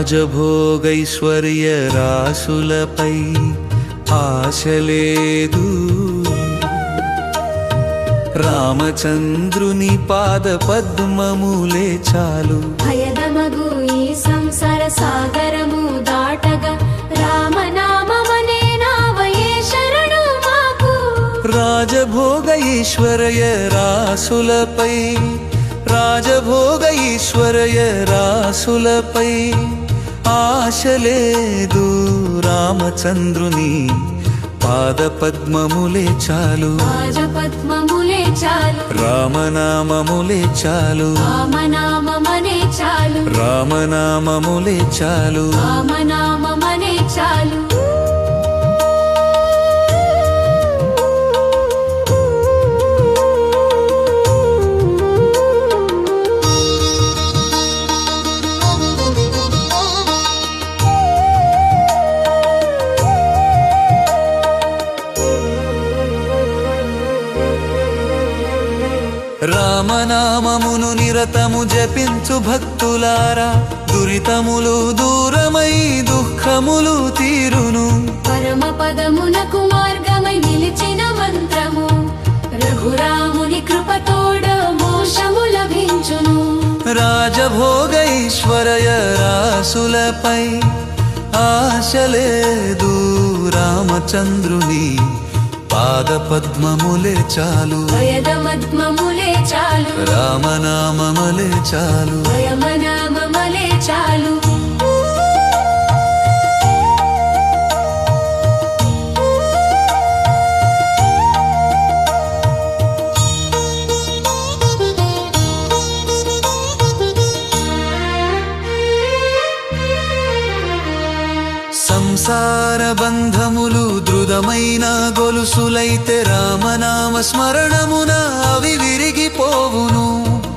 రాజభోగైశ్వర్య రాసులపై ఆశలేదు. రామచంద్రుని పాద పద్మములే చాలు భయదమగు ఈ సంసార సాగరము దాటగా రామనామమనే నావయే శరణు మాకు. రాజభోగ ఈశ్వరయ రాసులపై రాజభోగ ఈశ్వరయ రాసులపై ఆశలేదు రామచంద్రుని పాద పద్మములే చాలు. రాజపద్మములే చాలు. రామనామములే చాలు. రామనామమనే చాలు. రామనామములే చాలు. రామనామమనే చాలు. రామనామమును నిరతము జపించు భక్తులారా దురితములు దూరమై దుఃఖములు తీరును. పరమ పదమునకు మార్గమై నిలిచిన మంత్రము రఘురాముని కృపతోడ మోషము లభించును. రాజభోగ ఈశ్వరయ రాసులపై ఆశలేదు రామచంద్రుని. పాద పద్మములే చాలు. భయదమద్మములే చాలు. రామనామములే చాలు. భయమనామమలే చాలు. సంసార బంధములు దృఢమైన గొలుసులైతే రామనామ స్మరణమున అవి విరిగిపోవును.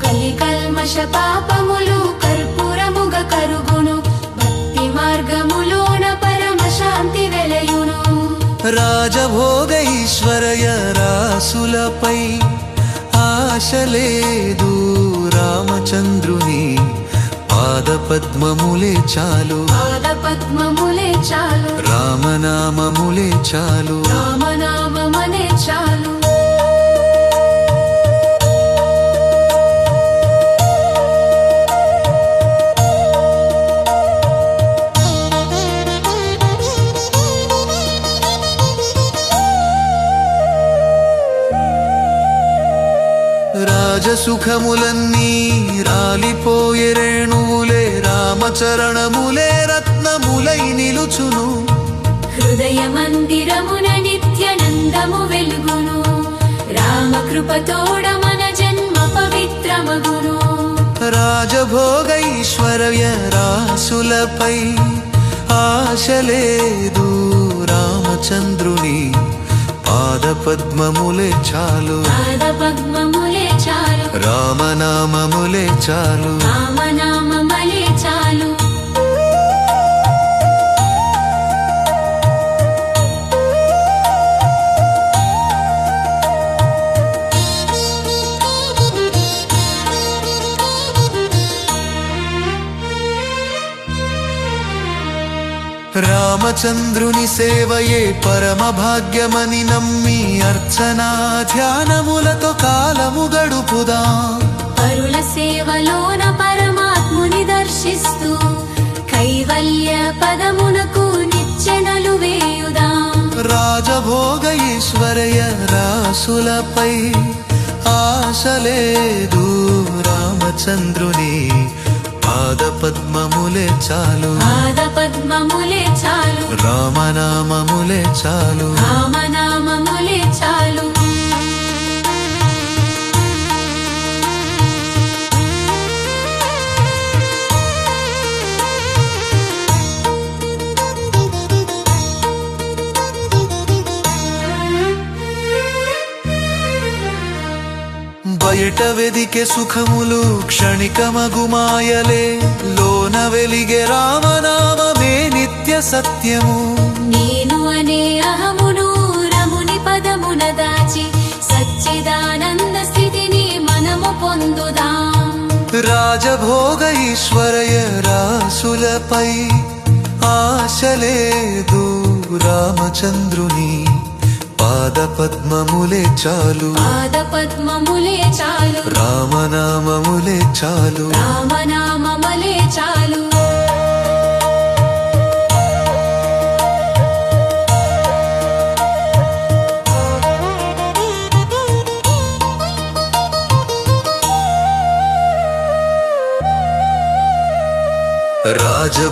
కలి కల్మష పాపములు కర్పూరముగ కరుగును. భక్తి మార్గములోన పరమ శాంతి వెలయును. రాజభోగ ఈశ్వరయ రాసులపై ఆశలేదు రామచంద్రుని పాద పద్మములే చాలు. పాద పద్మములే చాలు. రామనామములే చాలు. రామనామమనే చాలు. రాజసుఖములన్నీ రాలిపోయే రేణువులే రామచరణములే రత్నములై నిలుచును రామకృపతోడ మన జన్మ పవిత్రమగును. రాజభోగ ఈశ్వరయ రాసులపై ఆశలేదు రామచంద్రుని పాద పద్మములే చాలు. పాద పద్మములే చాలు. రామనామములే చాలు. రామనామమలే రామచంద్రుని సేవయే పరమ భాగ్యమని నమ్మి అర్చనా ధ్యానములతో కాలము గడుపుదా. పరుల సేవలోన పరమాత్ముని దర్శిస్తూ కైవల్య పదమునకు నిచ్చెనలు వేయుదా. రాజభోగ ఈశ్వరయ రాసులపై ఆశలేదు రామచంద్రుని పాద పద్మములే చాలు. పాద పద్మములే చాలు. రామనామములే చాలు. రామనామములే బయట వెదికే సుఖములు క్షణికమగుమాయలే. లోన వెలిగే రామనామమే నిత్య సత్యము. నేను అనే అహమును రముని పదమున దాచి సచ్చిదానంద స్థితిని మనము పొందుదాం. రాజభోగ ఐశ్వర్య రాసులపై ఆశలేదు రామచంద్రుని. పాద పద్మములే చాలు. పాద పద్మములే చాలు. రామనామములే చాలు. రామనామములే చాలు.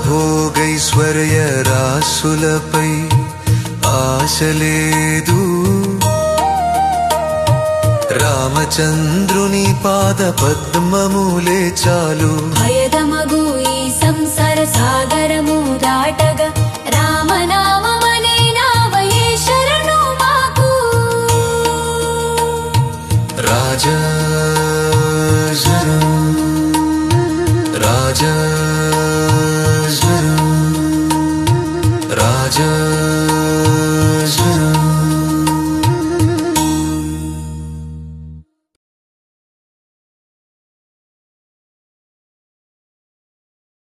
రాజభోగైశ్వర్య రాసులపై ఆశలేదు రామచంద్రుని పాద పద్మములే చాలు. భయదమగు ఈ సంసార సాగరము దాటగా రామనామమనే నావయే శరణు మాకు. రాజా రాజా రాజా.